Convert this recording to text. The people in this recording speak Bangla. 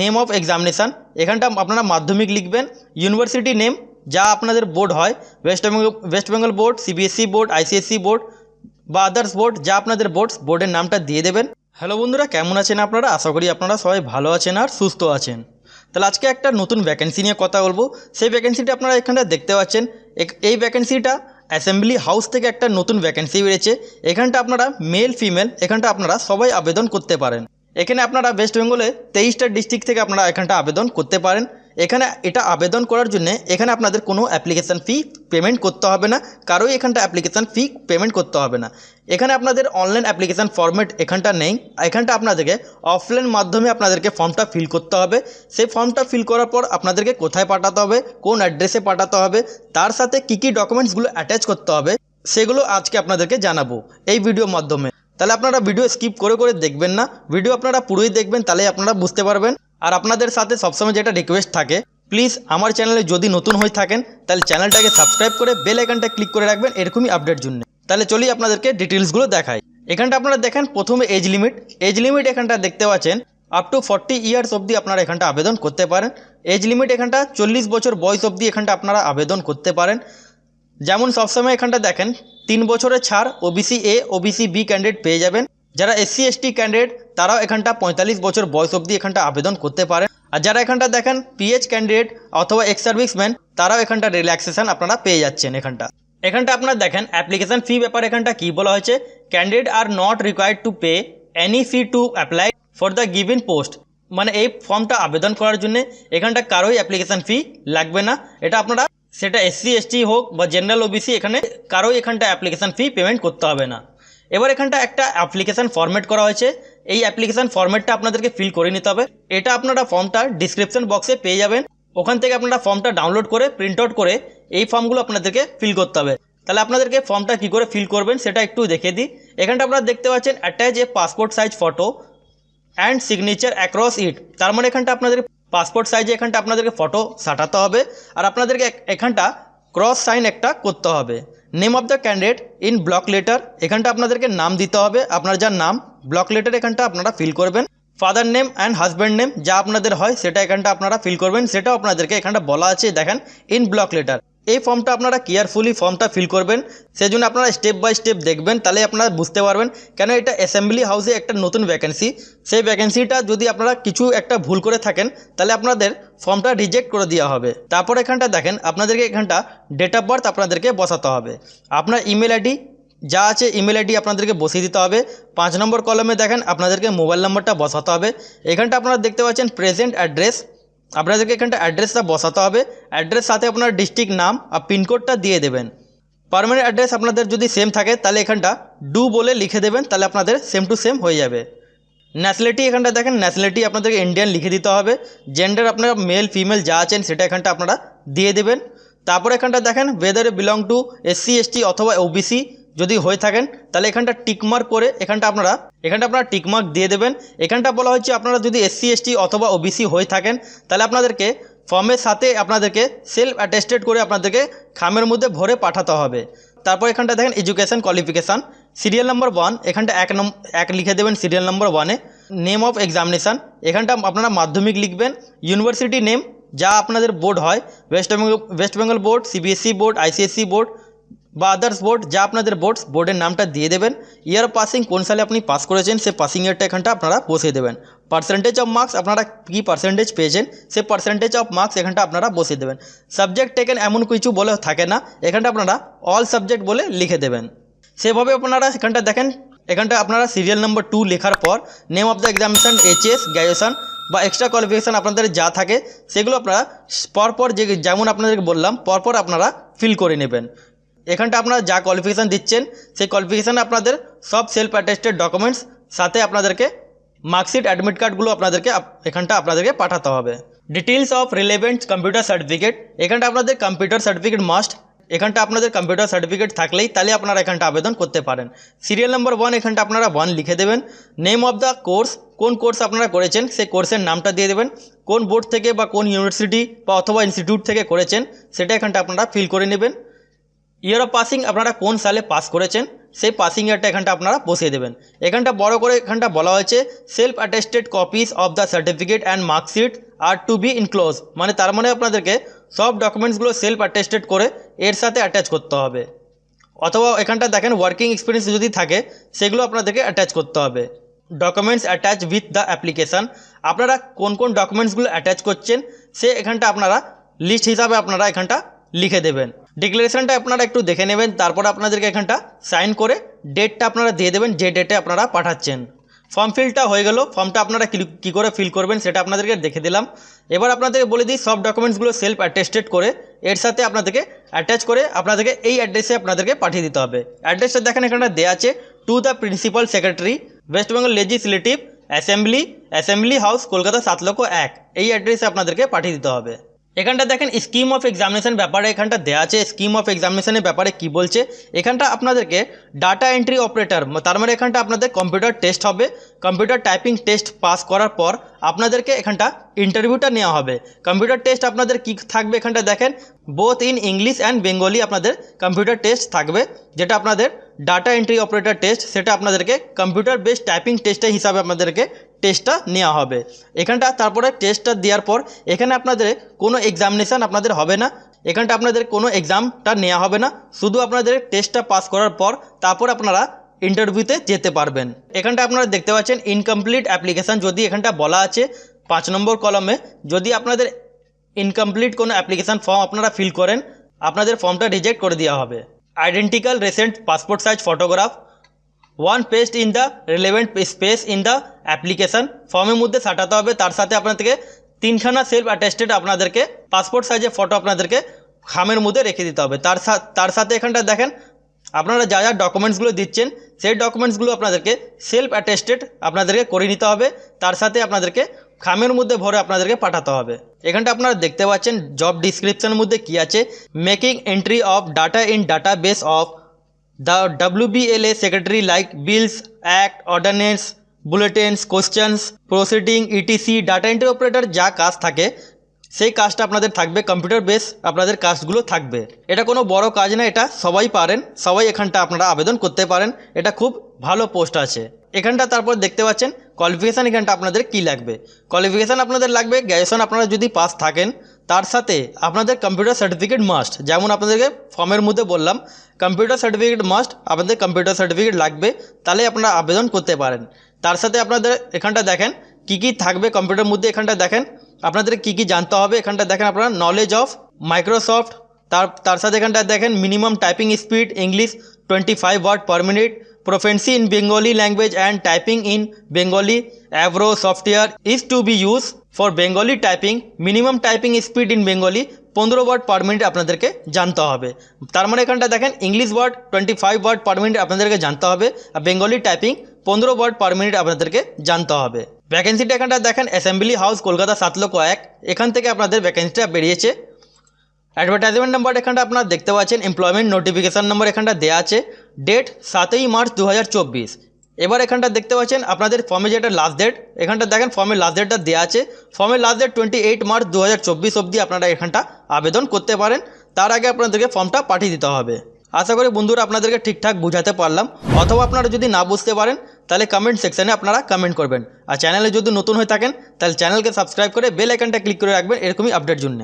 নেম অফ এক্সামিনেশান এখানটা আপনারা মাধ্যমিক লিখবেন। ইউনিভার্সিটি নেম যা আপনাদের বোর্ড হয়। West Bengal West Bengal board CBSE board ICSE board বা আদার্স বোর্ড যা আপনাদের বোর্ডস বোর্ডের নামটা দিয়ে দেবেন। হ্যালো বন্ধুরা, কেমন আছেন আপনারা? আশা করি আপনারা সবাই ভালো আছেন আর সুস্থ আছেন। তাহলে আজকে একটা নতুন ভ্যাকেন্সি নিয়ে কথা বলব। সেই ভ্যাকেন্সিটা আপনারা এখানটা দেখতে পাচ্ছেন। এই ভ্যাকেন্সিটা অ্যাসেম্বলি হাউস থেকে একটা নতুন ভ্যাকেন্সি বেরিয়েছে। এখানটা আপনারা মেল ফিমেল এখানটা আপনারা সবাই আবেদন করতে পারেন। এখানে আপনারা ওয়েস্ট বেঙ্গলে তেইশটা ডিস্ট্রিক্ট থেকে আপনারা এখানটা আবেদন করতে পারেন। এখানে এটা আবেদন করার জন্য এখানে আপনাদের কোনো অ্যাপ্লিকেশান ফি পেমেন্ট করতে হবে না। কারোই এখানটা অ্যাপ্লিকেশান ফি পেমেন্ট করতে হবে না। এখানে আপনাদের অনলাইন অ্যাপ্লিকেশান ফর্মেট এখানটা নেই। এখানটা আপনাদেরকে অফলাইন মাধ্যমে আপনাদেরকে ফর্মটা ফিল করতে হবে। সেই ফর্মটা ফিল করার পর আপনাদেরকে কোথায় পাঠাতে হবে, কোন অ্যাড্রেসে পাঠাতে হবে, তার সাথে কী কী ডকুমেন্টসগুলো অ্যাটাচ করতে হবে, সেগুলো আজকে আপনাদেরকে জানাব এই ভিডিওর মাধ্যমে। তাহলে আপনারা ভিডিও স্কিপ করে করে দেখবেন না। ভিডিও আপনারা পুরোই দেখবেন তাহলে আপনারা বুঝতে পারবেন। আর আপনাদের সাথে সবসময় যেটা রিকোয়েস্ট থাকে প্লিজ আমার চ্যানেলে যদি নতুন হয়ে থাকেন, তাহলে চ্যানেলটাকে সাবস্ক্রাইব করে বেল আইকনটা ক্লিক করে রাখবেন এরকমই আপডেট জন্য। তাহলে চলি আপনাদেরকে ডিটেলসগুলো দেখাই। এখানটা আপনারা দেখেন, প্রথমে এজ লিমিট এজ লিমিট এখানটা দেখতে পাচ্ছেন আপ টু ফর্টি ইয়ার্স অবধি আপনারা এখানটা আবেদন করতে পারেন। এজ লিমিট এখানটা চল্লিশ বছর বয়স অবধি এখানটা আপনারা আবেদন করতে পারেন। যেমন সবসময় এখানটা দেখেন, তিন বছরের ছাড় O B C A O B C B candidate পেয়ে যাবেন। যারা এসসি এসটি ক্যান্ডিডেট তারাও এখানটা পঁয়তাল্লিশ বছর বয়স অবধি এখানটা আবেদন করতে পারেন। আর যারা এখানটা দেখেন পিএইচ ক্যান্ডিডেট অথবা এক্স সার্ভিসম্যান তারাও এখানটা রিল্যাক্সেশন আপনারা পেয়ে যাচ্ছেন এখানটা। এখানটা আপনারা দেখেন অ্যাপ্লিকেশন ফি ব্যাপার এখানটা কী বলা হয়েছে? Candidate are not required to pay any fee to apply for the given post মানে এই ফর্মটা আবেদন করার জন্য এখানটা কারোই অ্যাপ্লিকেশন ফি লাগবে না। এটা আপনারা সেটা এসসি এসটি হোক বা জেনারেল ওবিসি এখানে কারও এখানটা অ্যাপ্লিকেশন ফি পেমেন্ট করতে হবে না। এবার এখানটা একটা অ্যাপ্লিকেশন ফরম্যাট করা হয়েছে। এই অ্যাপ্লিকেশান ফরম্যাটটা আপনাদেরকে ফিল করে নিতে হবে। এটা আপনারা ফর্মটা ডিসক্রিপশন বক্সে পেয়ে যাবেন। ওখান থেকে আপনারা ফর্মটা ডাউনলোড করে প্রিন্ট আউট করে এই ফর্মগুলো আপনাদেরকে ফিল করতে হবে। তাহলে আপনাদেরকে ফর্মটা কী করে ফিল করবেন সেটা একটু দেখে দিই। এখানটা আপনারা দেখতে পাচ্ছেন attach a passport size photo and signature across it তার মানে এখানটা আপনাদের পাসপোর্ট সাইজে এখানটা আপনাদেরকে ফটো সাটাতে হবে। আর আপনাদেরকে এখানটা ক্রস সাইন একটা করতে হবে। Name of the candidate in block letter এখানটা আপনাদেরকে নাম দিতে হবে। আপনার যার নাম ব্লক লেটার এখানটা আপনারা ফিল করবেন। Father name and husband name যা আপনাদের হয়, সেটা এখানটা আপনারা ফিল করবেন। সেটাও আপনাদেরকে এখানটা বলা আছে, দেখেন ইন ব্লক লেটার এই ফর্মটা আপনারা কেয়ারফুলি ফর্মটা ফিল করবেন। সেই জন্য আপনারা স্টেপ বাই স্টেপ দেখবেন, তাহলে আপনারা বুঝতে পারবেন কেন এটা অ্যাসেম্বলি হাউসে একটা নতুন ভ্যাকেন্সি সেই ভ্যাকেন্সিটা যদি আপনারা কিছু একটা ভুল করে থাকেন, তাহলে আপনাদের ফর্মটা রিজেক্ট করে দেওয়া হবে। তারপর এখানটা দেখেন, আপনাদেরকে এখানটা ডেট অফ বার্থ আপনাদেরকে বসাতে হবে। আপনার ইমেল আইডি যা আছে ইমেল আইডি আপনাদেরকে বসিয়ে দিতে হবে। পাঁচ নম্বর কলমে দেখেন, আপনাদেরকে মোবাইল নম্বরটা বসাতে হবে। এখানটা আপনারা দেখতে পাচ্ছেন প্রেজেন্ট অ্যাড্রেস আপনাদেরকে এখানটা অ্যাড্রেসটা বসাতে হবে। অ্যাড্রেস সাথে আপনার ডিস্ট্রিক্ট নাম আর পিনকোডটা দিয়ে দেবেন। পারমানেন্ট অ্যাড্রেস আপনাদের যদি সেম থাকে, তাহলে এখানটা ডু বলে লিখে দেবেন, তাহলে আপনাদের সেম টু সেম হয়ে যাবে। ন্যাশনালিটি এখানটা দেখেন ন্যাশনালিটি আপনাদেরকে ইন্ডিয়ান লিখে দিতে হবে। জেন্ডার আপনারা মেল ফিমেল যা আছেন, সেটা এখানটা আপনারা দিয়ে দেবেন। তারপর এখানটা দেখেন whether belong to SC ST অথবা ওবিসি যদি হয়ে থাকেন, তাহলে এখানটা টিকমার্ক করে এখানটা আপনারা এখানটা আপনারা টিকমার্ক দিয়ে দেবেন। এখানটা বলা হচ্ছে আপনারা যদি এসসি এসটি অথবা ওবিসি হয়ে থাকেন, তাহলে আপনাদেরকে ফর্মের সাথে আপনাদেরকে সেলফ অ্যাটেস্টেড করে আপনাদেরকে খামের মধ্যে ভরে পাঠাতে হবে। তারপর এখানটা দেখেন education qualification serial number one এখানটা এক নম, এক লিখে দেবেন সিরিয়াল নাম্বার ওয়ানে নেম অফ এক্সামিনেশান এখানটা আপনারা মাধ্যমিক লিখবেন। ইউনিভার্সিটি নেম যা আপনাদের বোর্ড হয় West Bengal West Bengal board CBSE board ICSE board বা আদার্স বোর্ড যা আপনাদের বোর্ড বোর্ডের নামটা দিয়ে দেবেন। ইয়ার পাসিং কোন সালে আপনি পাস করেছেন সে পাসিং ইয়ারটা এখানটা আপনারা বসিয়ে দেবেন। পার্সেন্টেজ অফ মার্কস আপনারা কী পার্সেন্টেজ পেয়েছেন সে পার্সেন্টেজ অফ মার্কস এখানটা আপনারা বসিয়ে দেবেন। সাবজেক্ট টেকেন এমন কিছু বলে থাকে না, এখানটা আপনারা অল সাবজেক্ট বলে লিখে দেবেন। সেভাবে আপনারা এখানটা দেখেন, এখানটা আপনারা সিরিয়াল নম্বর টু লেখার পর name of the examination HS graduation বা এক্সট্রা কোয়ালিফিকেশান আপনাদের যা থাকে, সেগুলো আপনারা পরপর যে, যেমন আপনাদেরকে বললাম, পরপর আপনারা ফিল করে নেবেন। এখানটা আপনারা যা কোয়ালিফিকেশান দিচ্ছেন, সেই কোয়ালিফিকেশান আপনাদের সব সেলফ অ্যাটেস্টেড ডকুমেন্টস সাথে আপনাদেরকে মার্কশিট অ্যাডমিট কার্ডগুলো আপনাদেরকে আপ- এখানটা আপনাদেরকে পাঠাতে হবে। Details of relevant computer certificate এখানটা আপনাদের কম্পিউটার সার্টিফিকেট মাস্ট এখানটা আপনাদের কম্পিউটার সার্টিফিকেট থাকলেই তাহলে আপনারা এখানটা আবেদন করতে পারেন। সিরিয়াল নাম্বার ওয়ান এখানটা আপনারা ওয়ান লিখে দেবেন। নেম অফ দ্য কোর্স কোন কোর্স আপনারা করেছেন, সেই কোর্সের নামটা দিয়ে দেবেন। কোন বোর্ড থেকে বা কোন ইউনিভার্সিটি বা অথবা ইনস্টিটিউট থেকে করেছেন, সেটা এখানটা আপনারা ফিল করে নেবেন। ইয়ার অফ পাসিং আপনারা কোন সালে পাস করেছেন? সেই পাসিং ইয়ারটা এখানটা আপনারা বসিয়ে দেবেন। এখানটা বড় করে এখানটা বলা হয়েছে self attested copies of the certificate and marksheet are to be enclose মানে তার মানে আপনাদেরকে সব ডকুমেন্টসগুলো সেলফ অ্যাটেস্টেড করে এর সাথে অ্যাটাচ করতে হবে। অথবা এখানটা দেখেন ওয়ার্কিং এক্সপিরিয়েন্স যদি থাকে, সেগুলো আপনাদেরকে অ্যাটাচ করতে হবে। Documents attach with the application আপনারা কোন কোন ডকুমেন্টসগুলো অ্যাটাচ করছেন, সে এখানটা আপনারা লিস্ট হিসাবে আপনারা এখানটা লিখে দেবেন। ডিক্লারেশনটা আপনারা একটু দেখে নেবেন, তারপর আপনাদেরকে এখানটা সাইন করে ডেটটা আপনারা দিয়ে দেবেন, যে ডেটে আপনারা পাঠাচ্ছেন। ফর্ম ফিলটা হয়ে গেল ফর্মটা আপনারা কী করে ফিল করবেন সেটা আপনাদেরকে দেখে দিলাম। এবার আপনাদেরকে বলে দিই, সব ডকুমেন্টসগুলো সেলফ অ্যাটেস্টেড করে, এর সাথে আপনাদেরকে অ্যাটাচ করে আপনাদেরকে এই অ্যাড্রেসে আপনাদেরকে পাঠিয়ে দিতে হবে। অ্যাড্রেসটা দেখেন এখানটা দেওয়া আছে to the principal secretary West Bengal legislative assembly assembly house Kolkata সাত লক্ষ এক। এই অ্যাড্রেসে আপনাদেরকে পাঠিয়ে দিতে হবে। এখানটা দেখেন স্কিম অফ এক্সামিনেশন ব্যাপারে এখানটা দেওয়া আছে। স্কিম অফ এক্সামিনেশনের ব্যাপারে কি বলছে? এখানটা আপনাদেরকে ডাটা এন্ট্রি অপারেটর তার মানে এখানটা আপনাদের কম্পিউটার টেস্ট হবে। কম্পিউটার টাইপিং টেস্ট পাস করার পর আপনাদেরকে এখানটা ইন্টারভিউটা নেওয়া হবে। কম্পিউটার টেস্ট আপনাদের কি থাকবে এখানটা দেখেন? Both in English and Bengali আপনাদের কম্পিউটার টেস্ট থাকবে, যেটা আপনাদের ডাটা এন্ট্রি অপারেটর টেস্ট সেটা আপনাদেরকে কম্পিউটার বেসড টাইপিং টেস্টের হিসাবে আপনাদেরকে টেস্টটা নেওয়া হবে। এখানটা তারপরে টেস্টটা দেওয়ার পর এখানে আপনাদের কোনো এক্সামিনেশান আপনাদের হবে না। এখানটা আপনাদের কোনো এক্সামটা নেওয়া হবে না। শুধু আপনাদের টেস্টটা পাস করার পর তারপর আপনারা ইন্টারভিউতে যেতে পারবেন। এখানটা আপনারা দেখতে পাচ্ছেন ইনকমপ্লিট অ্যাপ্লিকেশান যদি এখানটা বলা আছে পাঁচ নম্বর কলমে, যদি আপনাদের ইনকমপ্লিট কোনো অ্যাপ্লিকেশান ফর্ম আপনারা ফিল করেন, আপনাদের ফর্মটা রিজেক্ট করে দেওয়া হবে। Identical recent passport size photograph one paste in the relevant space in the application ফর্মের মধ্যে সাটাতে হবে, তার সাথে আপনাদেরকে তিনখানা সেলফ অ্যাটেস্টেড আপনাদেরকে পাসপোর্ট সাইজের ফটো আপনাদেরকে খামের মধ্যে রেখে দিতে হবে। তার তার সাথে এখানটা দেখেন, আপনারা যা যা ডকুমেন্টসগুলো দিচ্ছেন, সেই ডকুমেন্টসগুলো আপনাদেরকে সেলফ অ্যাটেস্টেড আপনাদেরকে করে নিতে হবে। তার সাথে আপনাদেরকে খামের মধ্যে ভরে আপনাদেরকে পাঠাতে হবে। এখানটা আপনারা দেখতে পাচ্ছেন জব ডিসক্রিপশনের মধ্যে কি আছে? Making entry of data in data base of the WBLA secretary like bills act ordinance bulletins questions proceeding ETC data entry operator যা কাজ থাকে, সেই কাজটা আপনাদের থাকবে কম্পিউটার বেস আপনাদের কাজগুলো থাকবে। এটা কোনো বড় কাজ না, এটা সবাই পারেন, সবাই এখানটা আপনারা আবেদন করতে পারেন, এটা খুব ভালো পোস্ট আছে। এখানটা তারপর দেখতে পাচ্ছেন কোয়ালিফিকেশান এখানটা আপনাদের কি লাগবে? কোয়ালিফিকেশান আপনাদের লাগবে গ্র্যাজুয়েশন আপনারা যদি পাস থাকেন তার সাথে আপনাদের কম্পিউটার সার্টিফিকেট মাস্ট যেমন আপনাদেরকে ফর্মের মধ্যে বললাম কম্পিউটার সার্টিফিকেট মাস্ট আপনাদের কম্পিউটার সার্টিফিকেট লাগবে, তাহলে আপনারা আবেদন করতে পারেন। তার সাথে আপনাদের এখানটা দেখেন, কি কি থাকবে কম্পিউটার মধ্যে এখানটা দেখেন। আপনাদের কি কি জানতে হবে এখানটা দেখেন আপনারা নলেজ অফ মাইক্রোসফট তার তার সাথে এখানটা দেখেন minimum typing speed English twenty five word per minute proficiency in Bengali language and typing in Bengali Avro software is to be use for Bengali typing minimum typing speed in Bengali পনেরো ওয়ার্ড পার মিনিট আপনাদেরকে জানতে হবে। তার মানে এখানটা দেখেন English word twenty five word per minute আপনাদেরকে জানতে হবে, আর বেঙ্গলি টাইপিং পনেরো ওয়ার্ড পার মিনিট আপনাদেরকে জানতে হবে। ভ্যাকেন্সিটা এখানটা দেখেন অ্যাসেম্বলি হাউস কলকাতা সাত লক্ষ এক। এখান থেকে আপনাদের ভ্যাকেন্সিটা বেরিয়েছে। অ্যাডভার্টাইজমেন্ট নাম্বার এখানটা আপনারা দেখতে পাচ্ছেন এমপ্লয়মেন্ট নোটিফিকেশান নাম্বার এখানটা দেওয়া আছে। ডেট সাতই মার্চ দু হাজার চব্বিশ। এবার এখানটা দেখতে পাচ্ছেন, আপনাদের ফর্মে যেটা লাস্ট ডেট এখানটা দেখেন ফর্মের লাস্ট ডেটটা দেওয়া আছে। ফর্মের last date twenty eight March দু হাজার চব্বিশ অবধি আপনারা এখানটা আবেদন করতে পারেন। তার আগে আপনাদেরকে ফর্মটা পাঠিয়ে দিতে হবে। আশা করি বন্ধুরা আপনাদেরকে ঠিকঠাক বুঝাতে পারলাম। অথবা আপনারা যদি না বুঝতে পারেন, তাহলে কমেন্ট সেকশানে আপনারা কমেন্ট করবেন। আর চ্যানেলে যদি নতুন হয়ে থাকেন, তাহলে চ্যানেলকে সাবস্ক্রাইব করে বেল আইকনটা ক্লিক করে রাখবেন, এরকমই আপডেট জন্য।